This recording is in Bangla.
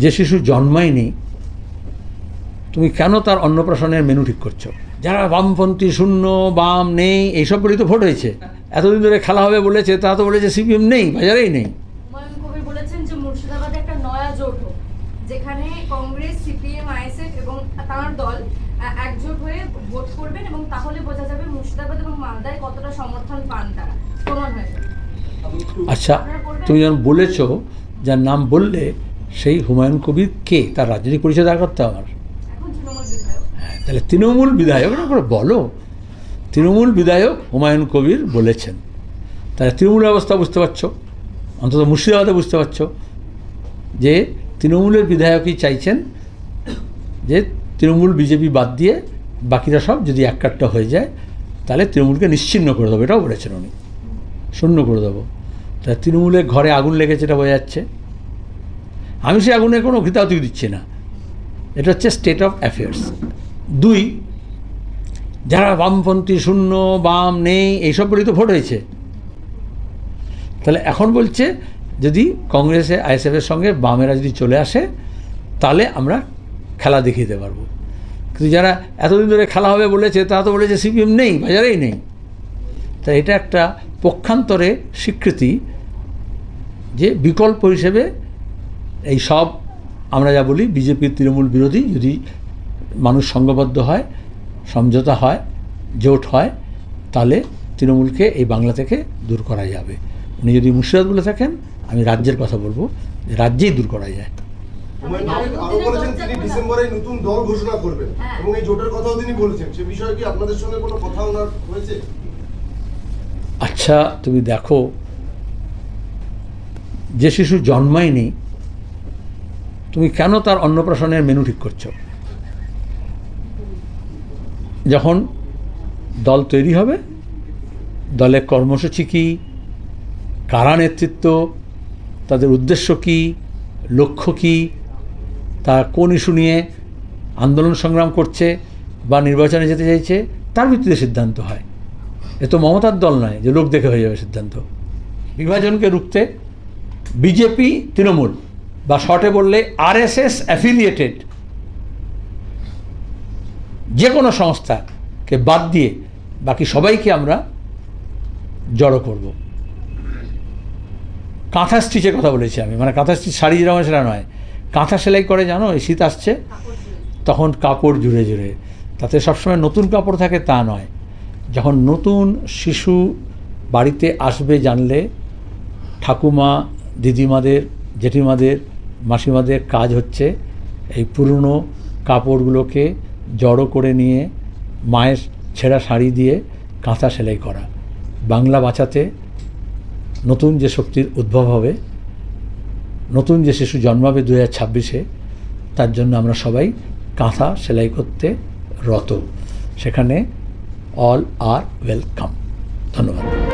যে শিশু জন্মায়নি তুমি কেন তার অন্নপ্রাশনের মেনু ঠিক করছ? যারা বামপন্থী শূন্য বাম নেই এইসব বলেই তো ভোট হয়েছে। এতদিন ধরে খেলা হবে বলেছে তা তো বলেছে সিপিএম নেই বাজারেই নেই। হুমায়ুন কবির বলেছেন যে মুর্শিদাবাদে একটা নয়া জোট যেখানে কংগ্রেস সিপিএম আইএসএফ এবং তাঁর দল একজোট হয়ে ভোট করবেন এবং তাহলে বোঝা যাবে মুর্শিদাবাদ এবং মালদায় কতটা সমর্থন পান তারা। প্রমাণ হয়ে আচ্ছা তুমি যখন বলেছ যার নাম বললে সেই হুমায়ুন কবির কে? তার রাজনৈতিক পরিচয় দাঁড় করতে আমার। হ্যাঁ, তাহলে তৃণমূল বিধায়ক না করে বলো। তৃণমূল বিধায়ক হুমায়ুন কবির বলেছেন। তাহলে তৃণমূলের অবস্থা বুঝতে পারছ? অন্তত মুর্শিদাবাদে বুঝতে পারছ যে তৃণমূলের বিধায়কই চাইছেন যে তৃণমূল বিজেপি বাদ দিয়ে বাকিরা সব যদি এক কাট্টা হয়ে যায় তাহলে তৃণমূলকে নিশ্চিহ্ন করে দেবো। এটাও বলেছেন উনি। শূন্য করে দেবো। তা তৃণমূলের ঘরে আগুন লেগেছে এটা বোঝা যাচ্ছে। আমি সেই আগুনের কোনো ঘৃতাহুতি দিচ্ছি না। এটা হচ্ছে স্টেট অফ অ্যাফেয়ার্স দুই, যারা বামপন্থী, শূন্য, বাম, নেই, এইসব বলেই তো ভোট হয়েছে। তাহলে এখন বলছে, যদি কংগ্রেসে আইএসএফের সঙ্গে বামেরা যদি চলে আসে, তাহলে আমরা খেলা দেখিয়ে দিতে পারব। কিন্তু যারা এতদিন ধরে খেলা হবে বলেছে, তারা তো বলেছে সিপিএম নেই, বাজারেই নেই। তা এটা একটা পক্ষান্তরে স্বীকৃতি যে বিকল্প হিসেবে এই সব আমরা যা বলি বিজেপির তৃণমূল বিরোধী যদি মানুষ সংঘবদ্ধ হয় সমঝোতা হয় জোট হয় তাহলে তৃণমূলকে এই বাংলা থেকে দূর করা যাবে। উনি যদি মুর্শিদাবাদ বলে থাকেন আমি রাজ্যের কথা বলব যে রাজ্যেই দূর করা যায়। হুমায়ুন কবির আরও বলেছেন তিনি ডিসেম্বরে নতুন দল ঘোষণা করবেন। হ্যাঁ। এবং এই জোটের কথাও তিনি বলেছেন। সে বিষয়ে কি আপনাদের সঙ্গে কোনো কথা ওনার হয়েছে? আচ্ছা তুমি দেখো যে শিশু জন্মায়নি তুমি কেন তার অন্নপ্রাশনের মেনু ঠিক করছ? যখন দল তৈরি হবে, দলের কর্মসূচি কী? কারা নেতৃত্ব? তাদের উদ্দেশ্য কী? লক্ষ্য কী? তারা কোন ইস্যু নিয়ে আন্দোলন সংগ্রাম করছে বা নির্বাচনে যেতে চাইছে, তার ভিত্তিতে সিদ্ধান্ত হয়। এ তো মমতার দল নয় যে লোক দেখে হয়ে যাবে সিদ্ধান্ত। বিভাজনকে রুখতে বিজেপি, তৃণমূল। বা শর্টে বললে আরএসএস অ্যাফিলিয়েটেড যে কোনো সংস্থাকে বাদ দিয়ে বাকি সবাইকে আমরা জড়ো করব। কাঁথা স্টিচের কথা বলেছি আমি মানে কাঁথা স্টিচ শাড়ি যেরকম সেটা নয়। কাঁথা সেলাই করে জানো, এই শীত আসছে, তখন কাপড় জুড়ে জুড়ে। তাতে সবসময় নতুন কাপড় থাকে তা নয়। যখন নতুন শিশু বাড়িতে আসবে জানলে ঠাকুমা, দিদিমাদের, জেঠিমাদের মাসিমাদের কাজ হচ্ছে এই পুরনো কাপড়গুলোকে জড়ো করে নিয়ে মায়ের ছেঁড়া শাড়ি দিয়ে কাঁথা সেলাই করা। বাংলা বাঁচাতে নতুন যে শক্তির উদ্ভব হবে, নতুন যে শিশু জন্মাবে দু হাজার ছাব্বিশে, তার জন্য আমরা সবাই কাঁথা সেলাই করতে রত। সেখানে অল আর ওয়েলকাম ধন্যবাদ।